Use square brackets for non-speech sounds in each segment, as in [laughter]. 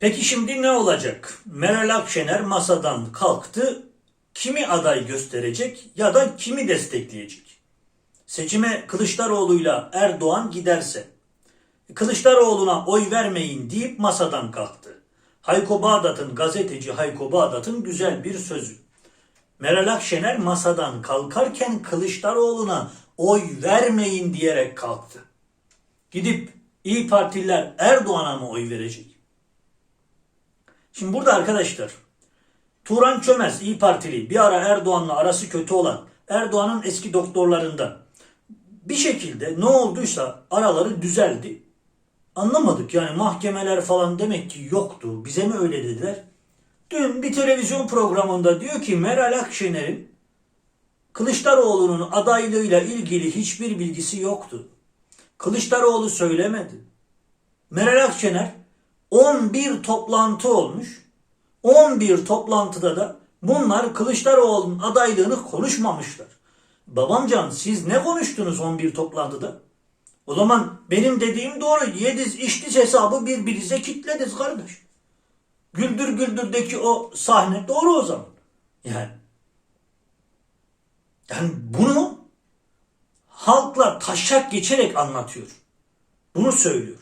Peki şimdi ne olacak? Meral Akşener masadan kalktı. Kimi aday gösterecek ya da kimi destekleyecek? Seçime Kılıçdaroğlu'yla Erdoğan giderse Kılıçdaroğlu'na oy vermeyin deyip masadan kalktı. Hayko Bağdat'ın gazeteci Hayko Bağdat'ın güzel bir sözü. Meral Akşener masadan kalkarken Kılıçdaroğlu'na oy vermeyin diyerek kalktı. Gidip İyi Partililer Erdoğan'a mı oy verecek? Şimdi burada arkadaşlar Turan Çömez İyi Partili bir ara Erdoğan'la arası kötü olan Erdoğan'ın eski doktorlarından bir şekilde ne olduysa araları düzeldi. Anlamadık yani mahkemeler falan demek ki yoktu. Bize mi öyle dediler? Dün bir televizyon programında diyor ki Meral Akşener'in Kılıçdaroğlu'nun adaylığıyla ilgili hiçbir bilgisi yoktu. Kılıçdaroğlu söylemedi. Meral Akşener 11 toplantı olmuş. 11 toplantıda da bunlar Kılıçdaroğlu'nun adaylığını konuşmamışlar. Babamcan siz ne konuştunuz 11 toplantıda? O zaman benim dediğim doğru. Yediz içtiz hesabı birbirinize kitlediz kardeş. Güldür Güldür'deki o sahne doğru o zaman. Yani yani bunu halkla taşak geçerek anlatıyor. Bunu söylüyor.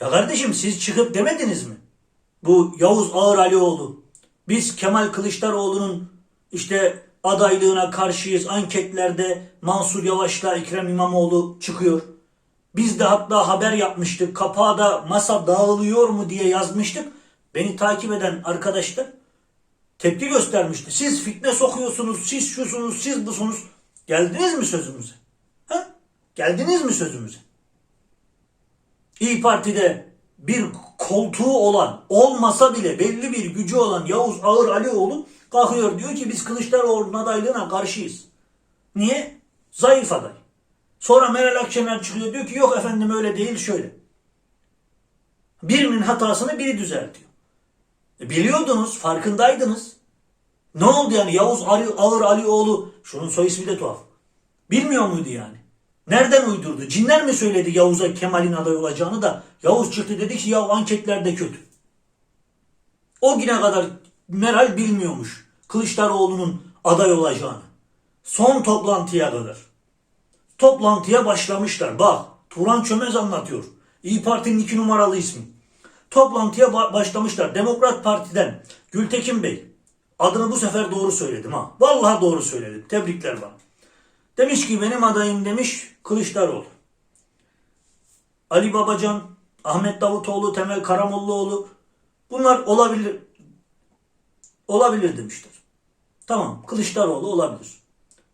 Ya kardeşim siz çıkıp demediniz mi? Bu Yavuz Ağır Alioğlu. Biz Kemal Kılıçdaroğlu'nun işte adaylığına karşıyız. Anketlerde Mansur Yavaş'la Ekrem İmamoğlu çıkıyor. Biz de hatta haber yapmıştık. Kapağa da masa dağılıyor mu diye yazmıştık. Beni takip eden arkadaşlar tepki göstermişti. Siz fitne sokuyorsunuz, siz şusunuz, siz busunuz. Geldiniz mi sözümüze? Ha? Geldiniz mi sözümüze? İyi Parti'de bir koltuğu olan, olmasa bile belli bir gücü olan Yavuz Ağır Alioğlu kalkıyor diyor ki biz Kılıçdaroğlu'nun adaylığına karşıyız. Niye? Zayıf aday. Sonra Meral Akşener çıkıyor diyor ki yok efendim öyle değil şöyle. Birinin hatasını biri düzeltiyor. E biliyordunuz, farkındaydınız. Ne oldu yani Yavuz Ağır Alioğlu, şunun soy ismi de tuhaf. Bilmiyor muydu yani? Nereden uydurdu? Cinler mi söyledi Yavuz'a Kemal'in aday olacağını da Yavuz çıktı dedi ki ya anketlerde kötü. O güne kadar Meral bilmiyormuş Kılıçdaroğlu'nun aday olacağını. Son toplantıya kadar. Toplantıya başlamışlar. Bak Turan Çömez anlatıyor. İyi Parti'nin iki numaralı ismi. Toplantıya ba- başlamışlar. Demokrat Parti'den Gültekin Bey. Adını bu sefer doğru söyledim ha. Vallahi doğru söyledim. Tebrikler bana. Demiş ki benim adayım demiş Kılıçdaroğlu. Ali Babacan, Ahmet Davutoğlu, Temel Karamollaoğlu bunlar olabilir. Olabilir demişler. Tamam Kılıçdaroğlu olabilir.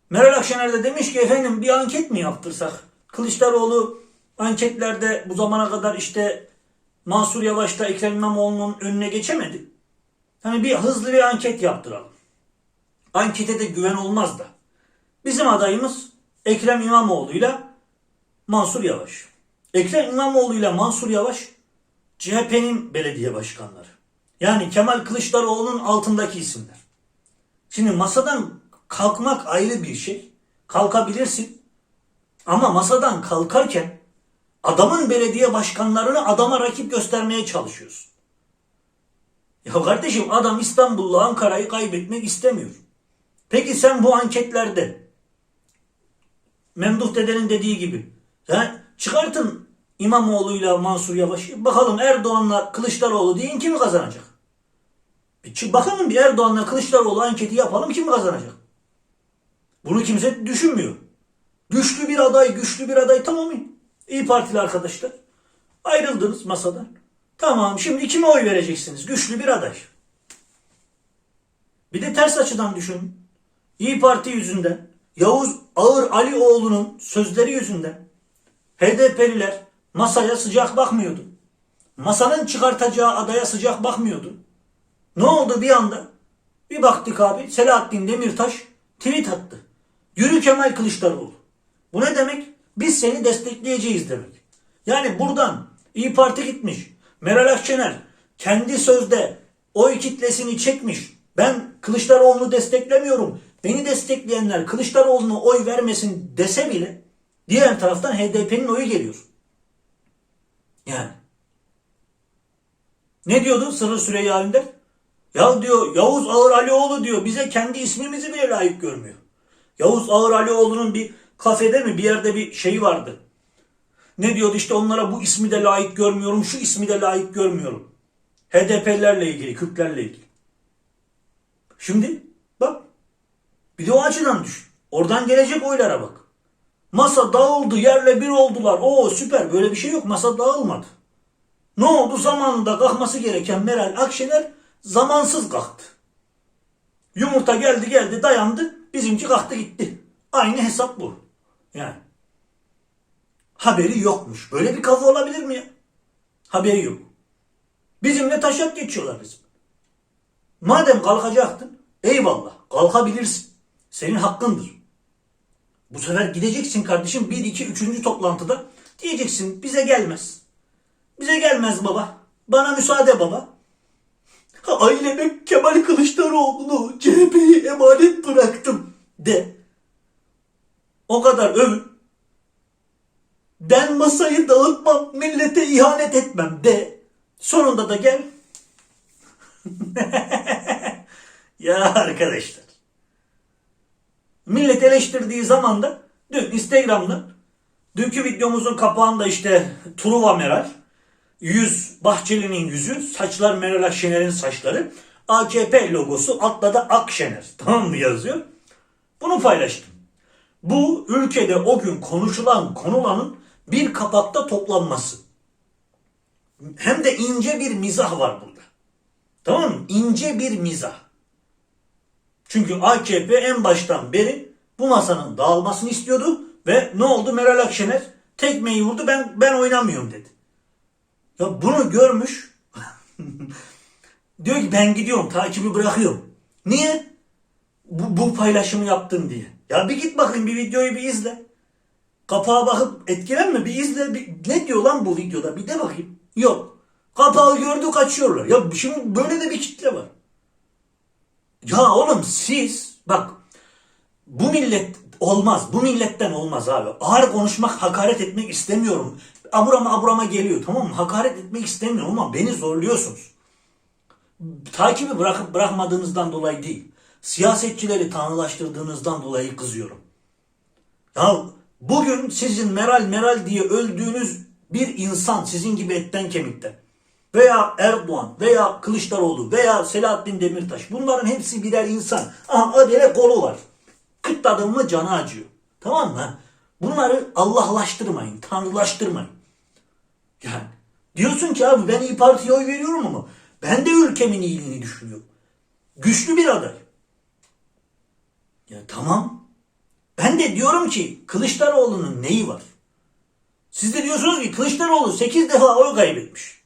Meral Akşener de demiş ki efendim bir anket mi yaptırsak? Kılıçdaroğlu anketlerde bu zamana kadar işte Mansur Yavaş'ta Ekrem İmamoğlu'nun önüne geçemedi. Hani bir hızlı bir anket yaptıralım. Ankete de güven olmaz da. Bizim adayımız Ekrem İmamoğlu'yla Mansur Yavaş. Ekrem İmamoğlu'yla Mansur Yavaş CHP'nin belediye başkanları. Yani Kemal Kılıçdaroğlu'nun altındaki isimler. Şimdi masadan kalkmak ayrı bir şey. Kalkabilirsin. Ama masadan kalkarken adamın belediye başkanlarını adama rakip göstermeye çalışıyorsun. Ya kardeşim adam İstanbul'la Ankara'yı kaybetmek istemiyor. Peki sen bu anketlerde Memduh dedenin dediği gibi ya çıkartın İmamoğlu'yla Mansur Yavaş'ı bakalım Erdoğan'la Kılıçdaroğlu deyin kimi kazanacak? Çı- bakalım bir Erdoğan'la Kılıçdaroğlu anketi yapalım kim kazanacak? Bunu kimse düşünmüyor. Güçlü bir aday, güçlü bir aday tamam mı? İyi Partili arkadaşlar. Ayrıldınız masadan. Tamam şimdi kime oy vereceksiniz? Güçlü bir aday. Bir de ters açıdan düşünün. İyi Parti yüzünden, Yavuz Ağır Alioğlu'nun sözleri yüzünden HDP'liler masaya sıcak bakmıyordu. Masanın çıkartacağı adaya sıcak bakmıyordu. Ne oldu bir anda? Bir baktık abi Selahattin Demirtaş tweet attı. Yürü Kemal Kılıçdaroğlu. Bu ne demek? Biz seni destekleyeceğiz demek. Yani buradan İyi Parti gitmiş. Meral Akşener kendi sözde oy kitlesini çekmiş. Ben Kılıçdaroğlu'nu desteklemiyorum. Beni destekleyenler Kılıçdaroğlu'na oy vermesin dese bile diğer taraftan HDP'nin oyu geliyor. Yani. Ne diyordu Sırrı Süreyya Önder? Ya diyor Yavuz Ağır Alioğlu diyor bize kendi ismimizi bile layık görmüyor. Yavuz Ağır Alioğlu'nun bir kafede mi bir yerde bir şeyi vardı. Ne diyordu işte onlara bu ismi de layık görmüyorum, şu ismi de layık görmüyorum. HDP'lerle ilgili, Kürtlerle ilgili. Şimdi bir de o açıdan düşün. Oradan gelecek oylara bak. Masa dağıldı, yerle bir oldular. Oo süper böyle bir şey yok. Masa dağılmadı. Ne oldu? Zamanında kalkması gereken Meral Akşener zamansız kalktı. Yumurta geldi geldi dayandı. Bizimki kalktı gitti. Aynı hesap bu. Yani. Haberi yokmuş. Böyle bir kafa olabilir mi ya? Haberi yok. Bizimle taşak geçiyorlar bizim. Madem kalkacaktın eyvallah kalkabilirsin. Senin hakkındır. Bu sefer gideceksin kardeşim 1 2 3. toplantıda diyeceksin bize gelmez. Bize gelmez baba. Bana müsaade baba. Aileme Kemal Kılıçdaroğlu'nu CHP'yi emanet bıraktım de. O kadar övün. Ben masayı dağıtmam, millete ihanet etmem de. Sonunda da gel. [laughs] ya arkadaşlar. Millet eleştirdiği zaman da dün Instagram'da dünkü videomuzun kapağında işte Truva Meral, yüz Bahçeli'nin yüzü, saçlar Meral Akşener'in saçları, AKP logosu, altta da Akşener tamam mı yazıyor. Bunu paylaştım. Bu ülkede o gün konuşulan konulanın bir kapakta toplanması. Hem de ince bir mizah var burada. Tamam mı? İnce bir mizah. Çünkü AKP en baştan beri bu masanın dağılmasını istiyordu ve ne oldu Meral Akşener tekmeyi vurdu ben ben oynamıyorum dedi. Ya bunu görmüş [laughs] diyor ki ben gidiyorum takibi bırakıyorum. Niye? Bu, bu paylaşımı yaptın diye. Ya bir git bakayım bir videoyu bir izle. Kapağa bakıp etkilenme bir izle. Bir, ne diyor lan bu videoda bir de bakayım. Yok. Kapağı gördü kaçıyorlar. Ya şimdi böyle de bir kitle var. Ya oğlum siz bak bu millet olmaz. Bu milletten olmaz abi. Ağır konuşmak, hakaret etmek istemiyorum. Aburama aburama geliyor tamam mı? Hakaret etmek istemiyorum ama beni zorluyorsunuz. Takibi bırakıp bırakmadığınızdan dolayı değil. Siyasetçileri tanrılaştırdığınızdan dolayı kızıyorum. Ya bugün sizin Meral Meral diye öldüğünüz bir insan sizin gibi etten kemikten veya Erdoğan veya Kılıçdaroğlu veya Selahattin Demirtaş bunların hepsi birer insan. Aha öyle kolu var. Kıtladın mı canı acıyor. Tamam mı? Bunları Allahlaştırmayın, tanrılaştırmayın. Yani diyorsun ki abi ben İyi Parti'ye oy veriyorum ama ben de ülkemin iyiliğini düşünüyorum. Güçlü bir aday. Ya tamam. Ben de diyorum ki Kılıçdaroğlu'nun neyi var? Siz de diyorsunuz ki Kılıçdaroğlu 8 defa oy kaybetmiş.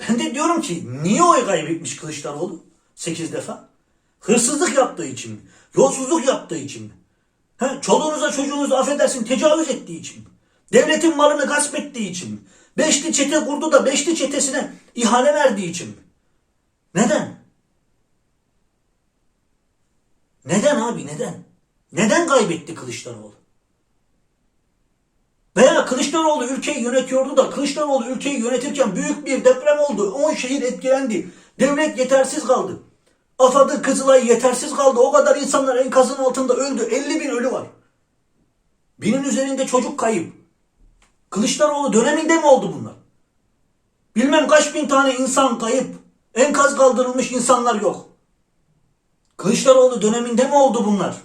Ben de diyorum ki niye oy kaybetmiş Kılıçdaroğlu 8 defa? Hırsızlık yaptığı için mi? Yolsuzluk yaptığı için mi? He, çoluğunuza çocuğunuza affedersin tecavüz ettiği için mi? Devletin malını gasp ettiği için mi? Beşli çete kurdu da beşli çetesine ihale verdiği için mi? Neden? Neden abi neden? Neden kaybetti Kılıçdaroğlu? Veya Kılıçdaroğlu ülkeyi yönetiyordu da Kılıçdaroğlu ülkeyi yönetirken büyük bir deprem oldu. 10 şehir etkilendi. Devlet yetersiz kaldı. AFAD'ı Kızılay yetersiz kaldı. O kadar insanlar enkazın altında öldü. 50 bin ölü var. Binin üzerinde çocuk kayıp. Kılıçdaroğlu döneminde mi oldu bunlar? Bilmem kaç bin tane insan kayıp. Enkaz kaldırılmış insanlar yok. Kılıçdaroğlu döneminde mi oldu bunlar?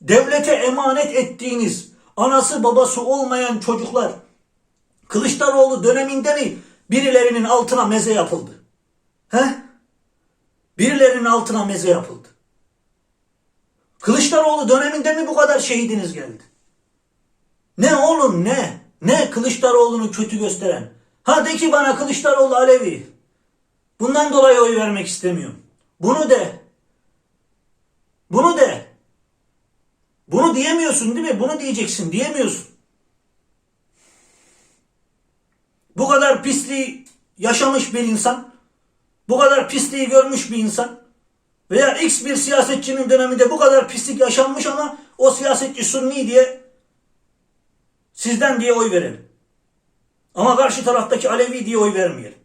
Devlete emanet ettiğiniz anası babası olmayan çocuklar Kılıçdaroğlu döneminde mi birilerinin altına meze yapıldı? He? Birilerinin altına meze yapıldı. Kılıçdaroğlu döneminde mi bu kadar şehidiniz geldi? Ne oğlum ne? Ne Kılıçdaroğlu'nu kötü gösteren? Ha de ki bana Kılıçdaroğlu Alevi. Bundan dolayı oy vermek istemiyorum. Bunu de. Bunu de. Bunu diyemiyorsun değil mi? Bunu diyeceksin. Diyemiyorsun. Bu kadar pisliği yaşamış bir insan, bu kadar pisliği görmüş bir insan veya X bir siyasetçinin döneminde bu kadar pislik yaşanmış ama o siyasetçi sunni diye sizden diye oy verelim. Ama karşı taraftaki Alevi diye oy vermeyelim.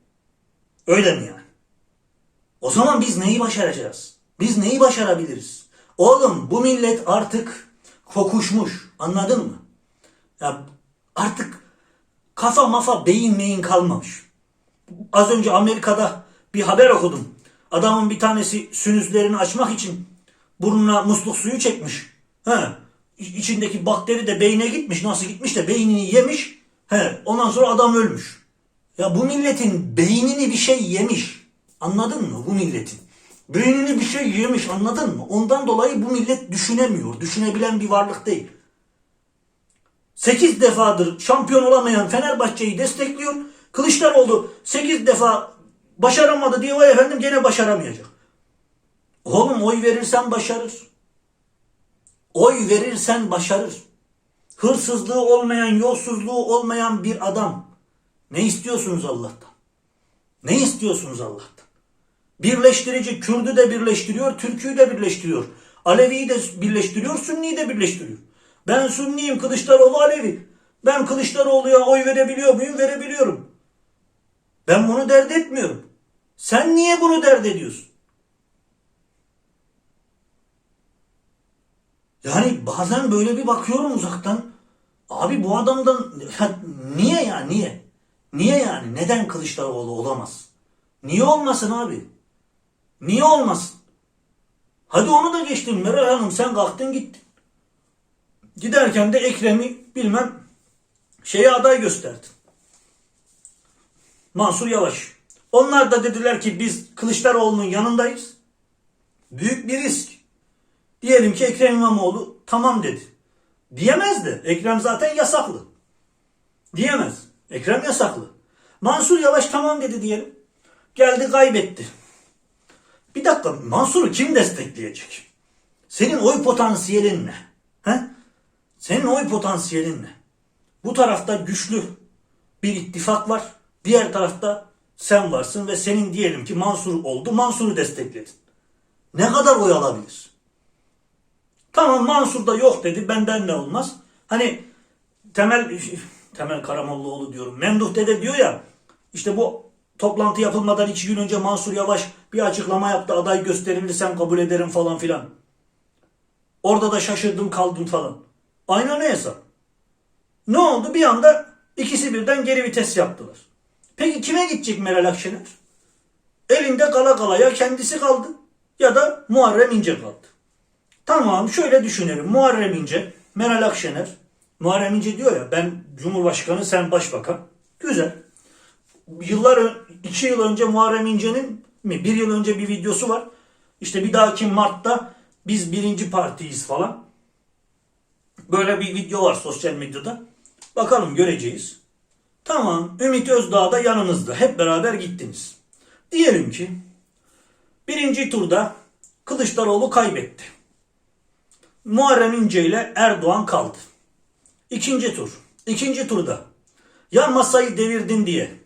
Öyle mi yani? O zaman biz neyi başaracağız? Biz neyi başarabiliriz? Oğlum bu millet artık kokuşmuş. Anladın mı? Ya artık kafa mafa beyin meyin kalmamış. Az önce Amerika'da bir haber okudum. Adamın bir tanesi sünüzlerini açmak için burnuna musluk suyu çekmiş. He. İçindeki bakteri de beyine gitmiş. Nasıl gitmiş de beynini yemiş. He. Ondan sonra adam ölmüş. Ya bu milletin beynini bir şey yemiş. Anladın mı bu milletin? Beynini bir şey yemiş anladın mı? Ondan dolayı bu millet düşünemiyor. Düşünebilen bir varlık değil. 8 defadır şampiyon olamayan Fenerbahçe'yi destekliyor. Kılıçdaroğlu 8 defa başaramadı diye o efendim gene başaramayacak. Oğlum oy verirsen başarır. Oy verirsen başarır. Hırsızlığı olmayan, yolsuzluğu olmayan bir adam. Ne istiyorsunuz Allah'tan? Ne istiyorsunuz Allah'tan? Birleştirici Kürdü de birleştiriyor, Türk'ü de birleştiriyor. Alevi'yi de birleştiriyor, Sünni'yi de birleştiriyor. Ben Sünniyim, Kılıçdaroğlu Alevi. Ben Kılıçdaroğlu'ya oy verebiliyor muyum? Verebiliyorum. Ben bunu dert etmiyorum. Sen niye bunu dert ediyorsun? Yani bazen böyle bir bakıyorum uzaktan. Abi bu adamdan niye ya niye? Niye yani? Neden Kılıçdaroğlu olamaz? Niye olmasın abi? Niye olmasın? Hadi onu da geçtim Meral Hanım sen kalktın gittin. Giderken de Ekrem'i bilmem şeye aday gösterdin. Mansur Yavaş. Onlar da dediler ki biz Kılıçdaroğlu'nun yanındayız. Büyük bir risk. Diyelim ki Ekrem İmamoğlu tamam dedi. Diyemez de. Ekrem zaten yasaklı. Diyemez. Ekrem yasaklı. Mansur Yavaş tamam dedi diyelim. Geldi kaybetti. Bir dakika Mansur'u kim destekleyecek? Senin oy potansiyelin ne? He? Senin oy potansiyelin ne? Bu tarafta güçlü bir ittifak var. Diğer tarafta sen varsın ve senin diyelim ki Mansur oldu. Mansur'u destekledin. Ne kadar oy alabilir? Tamam Mansur da yok dedi. Benden ne olmaz? Hani Temel [laughs] Temel Karamollaoğlu diyorum. Memduh Dede diyor ya işte bu toplantı yapılmadan iki gün önce Mansur Yavaş bir açıklama yaptı. Aday gösterilirsem kabul ederim falan filan. Orada da şaşırdım kaldım falan. Aynen ne hesap? Ne oldu? Bir anda ikisi birden geri vites yaptılar. Peki kime gidecek Meral Akşener? Elinde kala kala ya kendisi kaldı ya da Muharrem İnce kaldı. Tamam şöyle düşünelim. Muharrem İnce, Meral Akşener. Muharrem İnce diyor ya ben Cumhurbaşkanı sen başbakan. Güzel. Yıllar, ön- iki yıl önce Muharrem İnce'nin mi? Bir yıl önce bir videosu var. İşte bir dahaki Mart'ta biz birinci partiyiz falan. Böyle bir video var sosyal medyada. Bakalım göreceğiz. Tamam Ümit Özdağ da yanınızda. Hep beraber gittiniz. Diyelim ki birinci turda Kılıçdaroğlu kaybetti. Muharrem İnce ile Erdoğan kaldı. İkinci tur. İkinci turda ya masayı devirdin diye,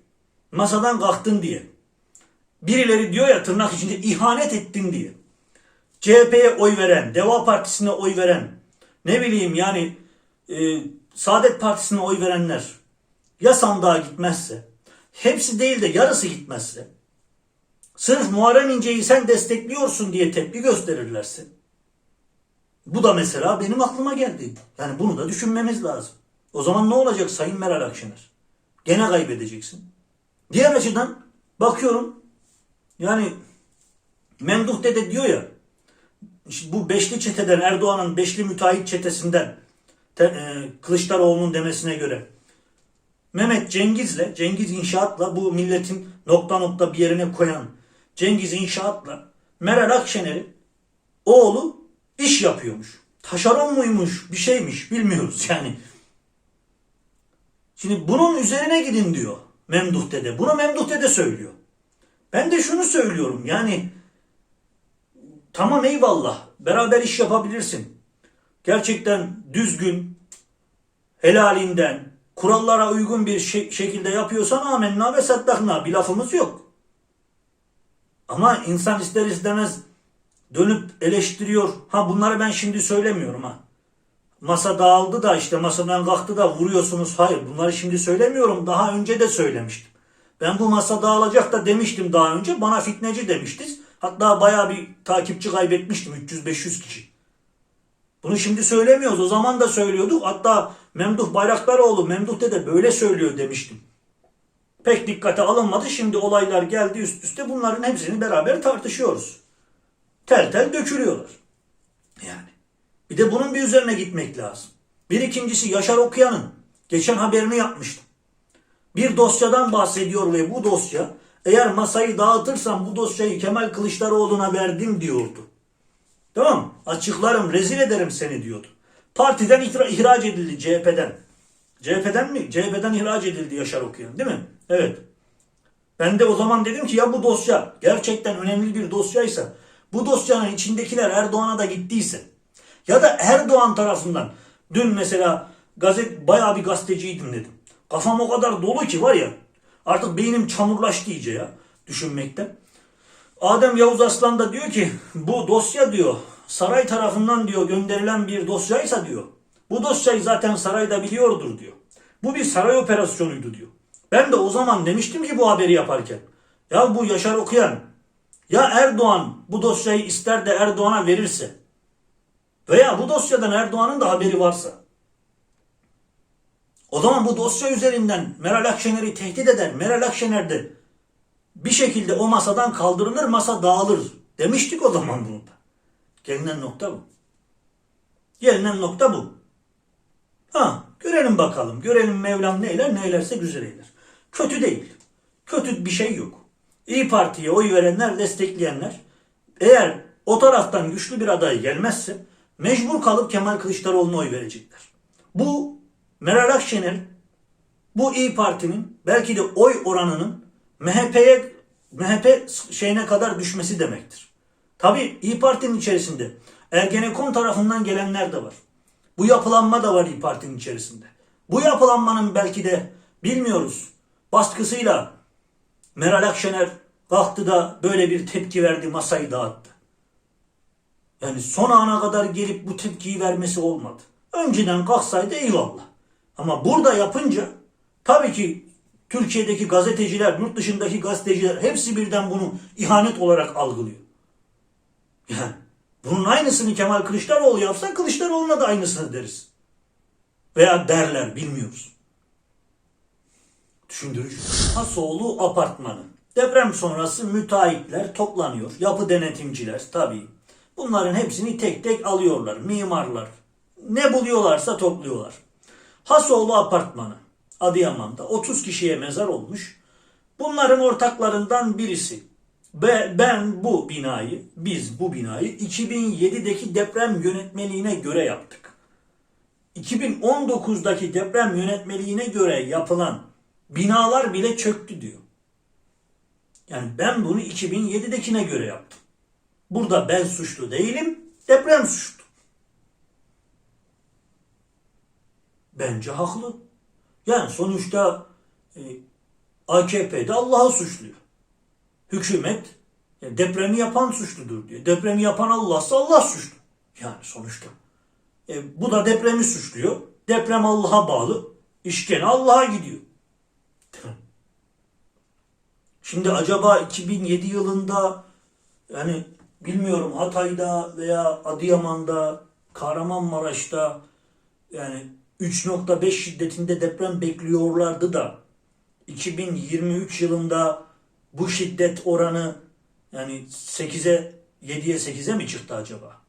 masadan kalktın diye, birileri diyor ya tırnak içinde ihanet ettin diye, CHP'ye oy veren, Deva Partisi'ne oy veren, ne bileyim yani e, Saadet Partisi'ne oy verenler ya sandığa gitmezse, hepsi değil de yarısı gitmezse, sırf Muharrem İnce'yi sen destekliyorsun diye tepki gösterirlerse, bu da mesela benim aklıma geldi. Yani bunu da düşünmemiz lazım. O zaman ne olacak Sayın Meral Akşener? Gene kaybedeceksin. Diğer açıdan bakıyorum yani Memduh Dede diyor ya bu beşli çeteden Erdoğan'ın beşli müteahhit çetesinden te- e, Kılıçdaroğlu'nun demesine göre Mehmet Cengiz'le Cengiz İnşaat'la bu milletin nokta nokta bir yerine koyan Cengiz İnşaat'la Meral Akşener'i oğlu iş yapıyormuş. Taşeron muymuş bir şeymiş bilmiyoruz yani. Şimdi bunun üzerine gidin diyor Memduh Dede. Bunu Memduh Dede söylüyor. Ben de şunu söylüyorum yani tamam eyvallah beraber iş yapabilirsin. Gerçekten düzgün, helalinden, kurallara uygun bir şey- şekilde yapıyorsan amenna ve saddakna bir lafımız yok. Ama insan ister istemez dönüp eleştiriyor. Ha bunları ben şimdi söylemiyorum ha. Masa dağıldı da işte masadan kalktı da vuruyorsunuz. Hayır bunları şimdi söylemiyorum. Daha önce de söylemiştim. Ben bu masa dağılacak da demiştim daha önce. Bana fitneci demiştiniz. Hatta bayağı bir takipçi kaybetmiştim. 300-500 kişi. Bunu şimdi söylemiyoruz. O zaman da söylüyorduk. Hatta Memduh Bayraktaroğlu, Memduh dede böyle söylüyor demiştim. Pek dikkate alınmadı. Şimdi olaylar geldi üst üste. Bunların hepsini beraber tartışıyoruz. Tel tel dökülüyorlar. Yani. Bir de bunun bir üzerine gitmek lazım. Bir ikincisi Yaşar Okuyan'ın geçen haberini yapmıştım. Bir dosyadan bahsediyor ve bu dosya eğer masayı dağıtırsam bu dosyayı Kemal Kılıçdaroğlu'na verdim diyordu. Tamam mı? Açıklarım, rezil ederim seni diyordu. Partiden ihra- ihraç edildi CHP'den. CHP'den mi? CHP'den ihraç edildi Yaşar Okuyan değil mi? Evet. Ben de o zaman dedim ki ya bu dosya gerçekten önemli bir dosyaysa bu dosyanın içindekiler Erdoğan'a da gittiyse ya da Erdoğan tarafından dün mesela gazet bayağı bir gazeteciydim dedim. Kafam o kadar dolu ki var ya artık beynim çamurlaştı iyice ya düşünmekten. Adem Yavuz Aslan da diyor ki bu dosya diyor saray tarafından diyor gönderilen bir dosyaysa diyor. Bu dosyayı zaten sarayda biliyordur diyor. Bu bir saray operasyonuydu diyor. Ben de o zaman demiştim ki bu haberi yaparken. Ya bu Yaşar Okuyan ya Erdoğan bu dosyayı ister de Erdoğan'a verirse veya bu dosyadan Erdoğan'ın da haberi varsa o zaman bu dosya üzerinden Meral Akşener'i tehdit eder. Meral Akşener de bir şekilde o masadan kaldırılır, masa dağılır. Demiştik o zaman bunu da. Gelinen nokta bu. Gelinen nokta bu. Ha, görelim bakalım. Görelim Mevlam neyler, neylerse güzel eyler. Kötü değil. Kötü bir şey yok. İyi Parti'ye oy verenler, destekleyenler eğer o taraftan güçlü bir aday gelmezse mecbur kalıp Kemal Kılıçdaroğlu'na oy verecekler. Bu Meral Akşener bu İyi Parti'nin belki de oy oranının MHP'ye MHP şeyine kadar düşmesi demektir. Tabi İyi Parti'nin içerisinde Ergenekon tarafından gelenler de var. Bu yapılanma da var İyi Parti'nin içerisinde. Bu yapılanmanın belki de bilmiyoruz baskısıyla Meral Akşener kalktı da böyle bir tepki verdi masayı dağıttı. Yani son ana kadar gelip bu tepkiyi vermesi olmadı. Önceden kalksaydı eyvallah. Ama burada yapınca tabii ki Türkiye'deki gazeteciler, yurt dışındaki gazeteciler hepsi birden bunu ihanet olarak algılıyor. Yani bunun aynısını Kemal Kılıçdaroğlu yapsa Kılıçdaroğlu'na da aynısını deriz. Veya derler bilmiyoruz. Düşündürücü. Hasoğlu apartmanı. Deprem sonrası müteahhitler toplanıyor. Yapı denetimciler tabii. Bunların hepsini tek tek alıyorlar. Mimarlar. Ne buluyorlarsa topluyorlar. Hasoğlu apartmanı. Adıyaman'da 30 kişiye mezar olmuş. Bunların ortaklarından birisi. Ve ben bu binayı, biz bu binayı 2007'deki deprem yönetmeliğine göre yaptık. 2019'daki deprem yönetmeliğine göre yapılan binalar bile çöktü diyor. Yani ben bunu 2007'dekine göre yaptım. Burada ben suçlu değilim, deprem suçlu. Bence haklı. Yani sonuçta e, AKP'de Allah'ı suçluyor. Hükümet e, depremi yapan suçludur diyor. Depremi yapan Allah'sa Allah suçlu. Yani sonuçta. E, bu da depremi suçluyor. Deprem Allah'a bağlı. İş gene Allah'a gidiyor. Şimdi acaba 2007 yılında yani bilmiyorum Hatay'da veya Adıyaman'da, Kahramanmaraş'ta yani 3.5 şiddetinde deprem bekliyorlardı da 2023 yılında bu şiddet oranı yani 8'e 7'ye 8'e mi çıktı acaba?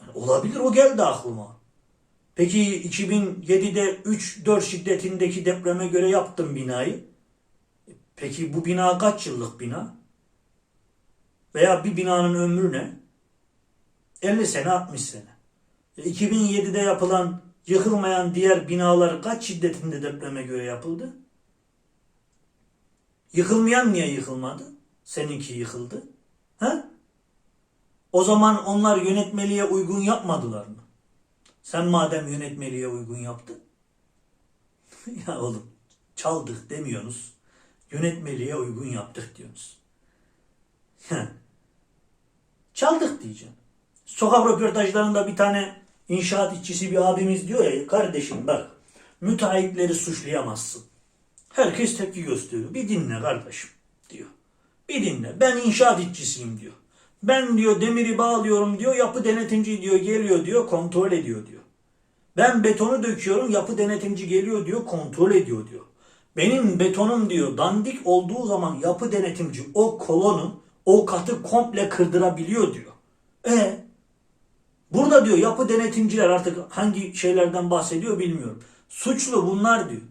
Yani olabilir o geldi aklıma. Peki 2007'de 3-4 şiddetindeki depreme göre yaptım binayı. Peki bu bina kaç yıllık bina? Veya bir binanın ömrü ne? 50 sene 60 sene. E, 2007'de yapılan yıkılmayan diğer binalar kaç şiddetinde depreme göre yapıldı? Yıkılmayan niye yıkılmadı? Seninki yıkıldı. Ha? O zaman onlar yönetmeliğe uygun yapmadılar mı? Sen madem yönetmeliğe uygun yaptın. [laughs] ya oğlum çaldık demiyorsunuz. Yönetmeliğe uygun yaptık diyorsunuz. Çaldık diyeceğim. Sokak röportajlarında bir tane inşaat işçisi bir abimiz diyor ya kardeşim bak müteahhitleri suçlayamazsın. Herkes tepki gösteriyor. Bir dinle kardeşim diyor. Bir dinle. Ben inşaat işçisiyim diyor. Ben diyor demiri bağlıyorum diyor. Yapı denetimci diyor geliyor diyor kontrol ediyor diyor. Ben betonu döküyorum yapı denetimci geliyor diyor kontrol ediyor diyor. Benim betonum diyor dandik olduğu zaman yapı denetimci o kolonu o katı komple kırdırabiliyor diyor. E burada diyor yapı denetimciler artık hangi şeylerden bahsediyor bilmiyorum. Suçlu bunlar diyor.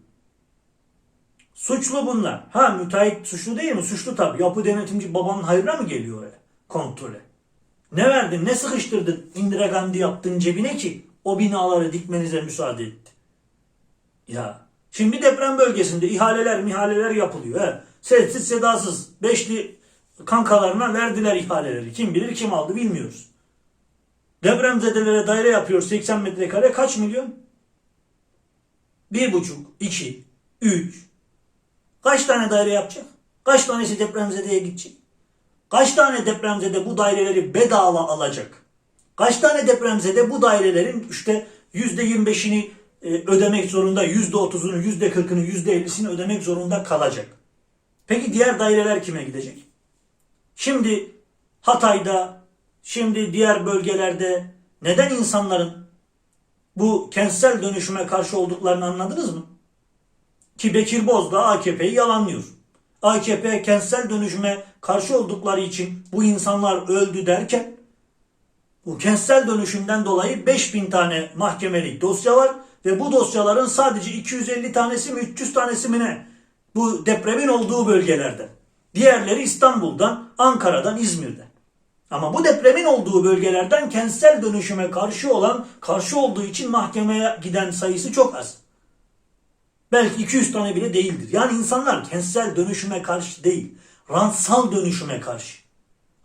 Suçlu bunlar. Ha müteahhit suçlu değil mi? Suçlu tabii. Yapı denetimci babanın hayrına mı geliyor oraya? Kontrole. Ne verdin? Ne sıkıştırdın? Indira Gandhi yaptın cebine ki o binaları dikmenize müsaade etti. Ya. Şimdi deprem bölgesinde ihaleler mihaleler yapılıyor. He. Sessiz sedasız. Beşli kankalarına verdiler ihaleleri. Kim bilir kim aldı bilmiyoruz. Depremzedelere daire yapıyor 80 metrekare kaç milyon? Bir buçuk, iki, üç. Kaç tane daire yapacak? Kaç tanesi depremzedeye gidecek? Kaç tane depremzede bu daireleri bedava alacak? Kaç tane depremzede bu dairelerin işte yüzde 25'ini e, ödemek zorunda, yüzde 30'unu, yüzde 40'ını, yüzde 50'sini ödemek zorunda kalacak? Peki diğer daireler kime gidecek? Şimdi Hatay'da, şimdi diğer bölgelerde neden insanların bu kentsel dönüşüme karşı olduklarını anladınız mı? Ki Bekir Bozdağ AKP'yi yalanlıyor. AKP kentsel dönüşüme karşı oldukları için bu insanlar öldü derken bu kentsel dönüşümden dolayı 5000 tane mahkemelik dosya var ve bu dosyaların sadece 250 tanesi mi 300 tanesi mi ne? Bu depremin olduğu bölgelerde. Diğerleri İstanbul'dan, Ankara'dan, İzmir'den. Ama bu depremin olduğu bölgelerden kentsel dönüşüme karşı olan, karşı olduğu için mahkemeye giden sayısı çok az. Belki 200 tane bile değildir. Yani insanlar kentsel dönüşüme karşı değil, rantsal dönüşüme karşı.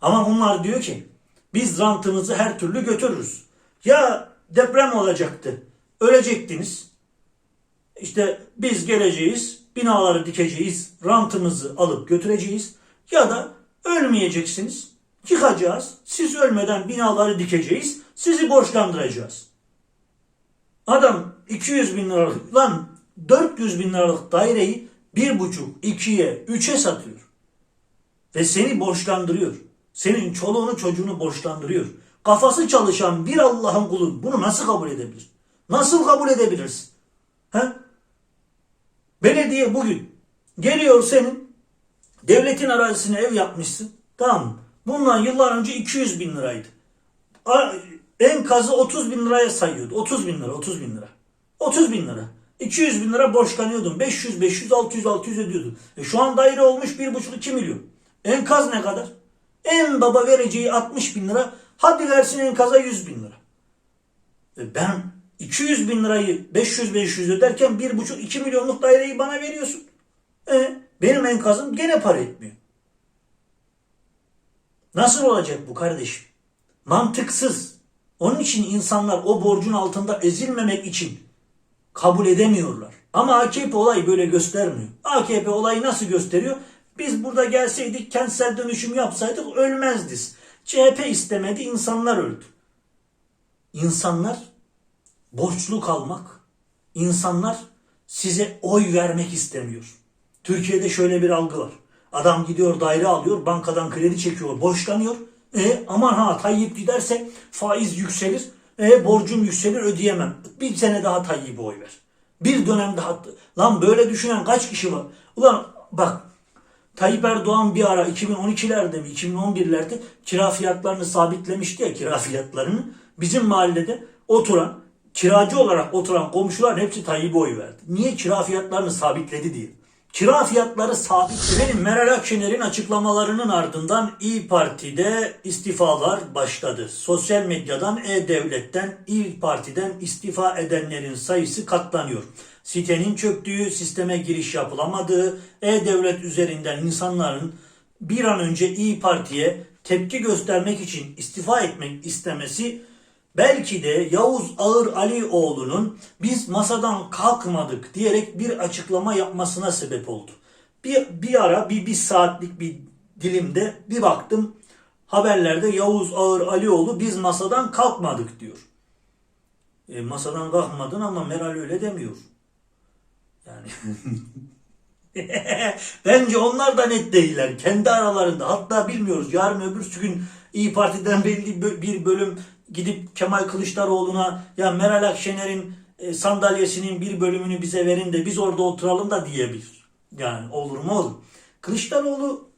Ama bunlar diyor ki biz rantımızı her türlü götürürüz. Ya deprem olacaktı, ölecektiniz. İşte biz geleceğiz, binaları dikeceğiz, rantımızı alıp götüreceğiz. Ya da ölmeyeceksiniz, yıkacağız, siz ölmeden binaları dikeceğiz, sizi borçlandıracağız. Adam 200 bin liralık lan 400 bin liralık daireyi 1,5, 2'ye, 3'e satıyor. Ve seni borçlandırıyor. Senin çoluğunu çocuğunu borçlandırıyor. Kafası çalışan bir Allah'ın kulu bunu nasıl kabul edebilir? Nasıl kabul edebilirsin? He? Belediye bugün geliyor senin devletin arazisine ev yapmışsın. Tamam mı? Bundan yıllar önce 200 bin liraydı. Enkazı 30 bin liraya sayıyordu. 30 bin lira, 30 bin lira. 30 bin lira. 200 bin lira borçlanıyordun. 500, 500, 600, 600 ödüyordun. E şu an daire olmuş 1,5-2 milyon. Enkaz ne kadar? En baba vereceği 60 bin lira. Hadi versin enkaza 100 bin lira. E ben 200 bin lirayı 500-500 öderken 1,5-2 milyonluk daireyi bana veriyorsun. E, benim enkazım gene para etmiyor. Nasıl olacak bu kardeşim? Mantıksız. Onun için insanlar o borcun altında ezilmemek için kabul edemiyorlar. Ama AKP olayı böyle göstermiyor. AKP olayı nasıl gösteriyor? Biz burada gelseydik kentsel dönüşüm yapsaydık ölmezdiz. CHP istemedi insanlar öldü. İnsanlar borçlu kalmak, insanlar size oy vermek istemiyor. Türkiye'de şöyle bir algı var. Adam gidiyor daire alıyor, bankadan kredi çekiyor, borçlanıyor. E aman ha Tayyip giderse faiz yükselir, e borcum yükselir ödeyemem. Bir sene daha Tayyip'e oy ver. Bir dönem daha. Lan böyle düşünen kaç kişi var? Ulan bak Tayyip Erdoğan bir ara 2012'lerde mi 2011'lerde kira fiyatlarını sabitlemişti ya kira fiyatlarını. Bizim mahallede oturan kiracı olarak oturan komşuların hepsi Tayyip'e oy verdi. Niye kira fiyatlarını sabitledi diye. Kira fiyatları sabit. Benim Meral Akşener'in açıklamalarının ardından İyi Parti'de istifalar başladı. Sosyal medyadan E-Devlet'ten İyi Parti'den istifa edenlerin sayısı katlanıyor. Sitenin çöktüğü, sisteme giriş yapılamadığı, E-Devlet üzerinden insanların bir an önce İyi Parti'ye tepki göstermek için istifa etmek istemesi Belki de Yavuz Ağır Alioğlu'nun biz masadan kalkmadık diyerek bir açıklama yapmasına sebep oldu. Bir, bir ara bir, bir saatlik bir dilimde bir baktım haberlerde Yavuz Ağır Alioğlu biz masadan kalkmadık diyor. E, masadan kalkmadın ama Meral öyle demiyor. Yani [laughs] Bence onlar da net değiller. Kendi aralarında. Hatta bilmiyoruz. Yarın öbür gün İyi Parti'den belli bir bölüm gidip Kemal Kılıçdaroğlu'na ya Meral Akşener'in e, sandalyesinin bir bölümünü bize verin de biz orada oturalım da diyebilir. Yani olur mu olur. Kılıçdaroğlu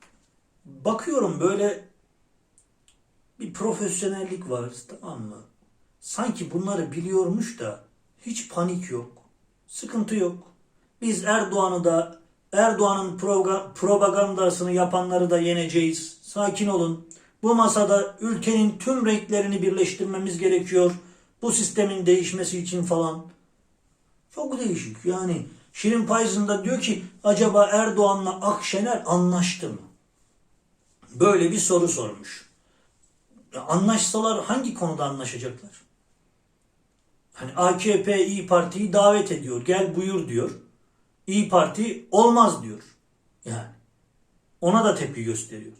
bakıyorum böyle bir profesyonellik var tamam mı? Sanki bunları biliyormuş da hiç panik yok. Sıkıntı yok. Biz Erdoğan'ı da Erdoğan'ın propagandasını yapanları da yeneceğiz. Sakin olun. Bu masada ülkenin tüm renklerini birleştirmemiz gerekiyor. Bu sistemin değişmesi için falan. Çok değişik yani. Şirin Payız'ında diyor ki acaba Erdoğan'la Akşener anlaştı mı? Böyle bir soru sormuş. Anlaşsalar hangi konuda anlaşacaklar? Hani AKP İyi Parti'yi davet ediyor. Gel buyur diyor. İyi Parti olmaz diyor. Yani. Ona da tepki gösteriyor.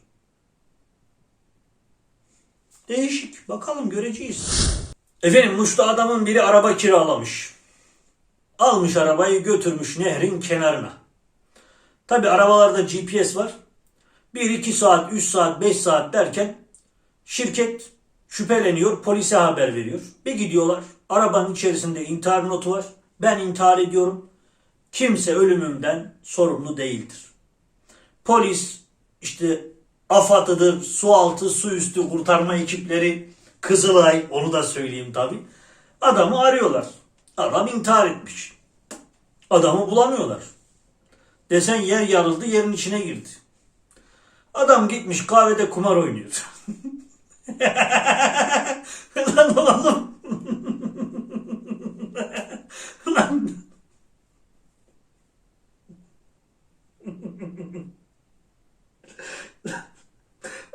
Değişik. Bakalım göreceğiz. Efendim Muş'ta adamın biri araba kiralamış. Almış arabayı götürmüş nehrin kenarına. Tabi arabalarda GPS var. 1-2 saat, 3 saat, 5 saat derken şirket şüpheleniyor, polise haber veriyor. Bir gidiyorlar, arabanın içerisinde intihar notu var. Ben intihar ediyorum. Kimse ölümümden sorumlu değildir. Polis, işte AFAD'ıdır, su altı, su üstü kurtarma ekipleri, Kızılay, onu da söyleyeyim tabi. Adamı arıyorlar. Adam intihar etmiş. Adamı bulamıyorlar. Desen yer yarıldı, yerin içine girdi. Adam gitmiş kahvede kumar oynuyor. [laughs] Lan oğlum. [laughs] Lan.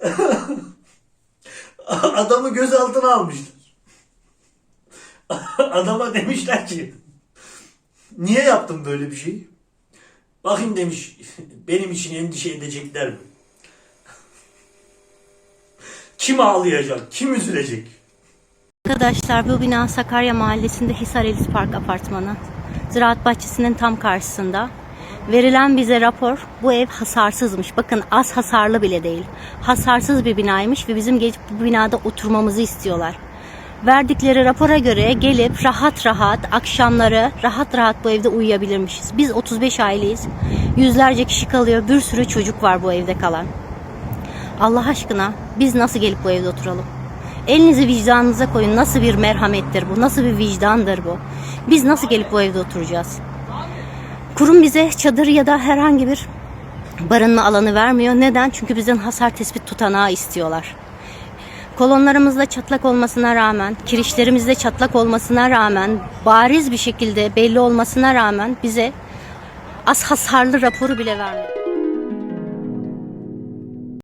[laughs] Adamı gözaltına almışlar. [laughs] Adama demişler ki niye yaptın böyle bir şeyi? Bakayım demiş [laughs] benim için endişe edecekler mi? Kim ağlayacak? Kim üzülecek? Arkadaşlar bu bina Sakarya Mahallesi'nde Hisar Elis Park Apartmanı. Ziraat Bahçesi'nin tam karşısında. Verilen bize rapor bu ev hasarsızmış. Bakın az hasarlı bile değil. Hasarsız bir binaymış ve bizim gelip bu binada oturmamızı istiyorlar. Verdikleri rapora göre gelip rahat rahat akşamları rahat rahat bu evde uyuyabilirmişiz. Biz 35 aileyiz. Yüzlerce kişi kalıyor. Bir sürü çocuk var bu evde kalan. Allah aşkına biz nasıl gelip bu evde oturalım? Elinizi vicdanınıza koyun. Nasıl bir merhamettir bu? Nasıl bir vicdandır bu? Biz nasıl gelip bu evde oturacağız? Kurum bize çadır ya da herhangi bir barınma alanı vermiyor. Neden? Çünkü bizden hasar tespit tutanağı istiyorlar. Kolonlarımızda çatlak olmasına rağmen, kirişlerimizde çatlak olmasına rağmen, bariz bir şekilde belli olmasına rağmen bize az hasarlı raporu bile vermedi.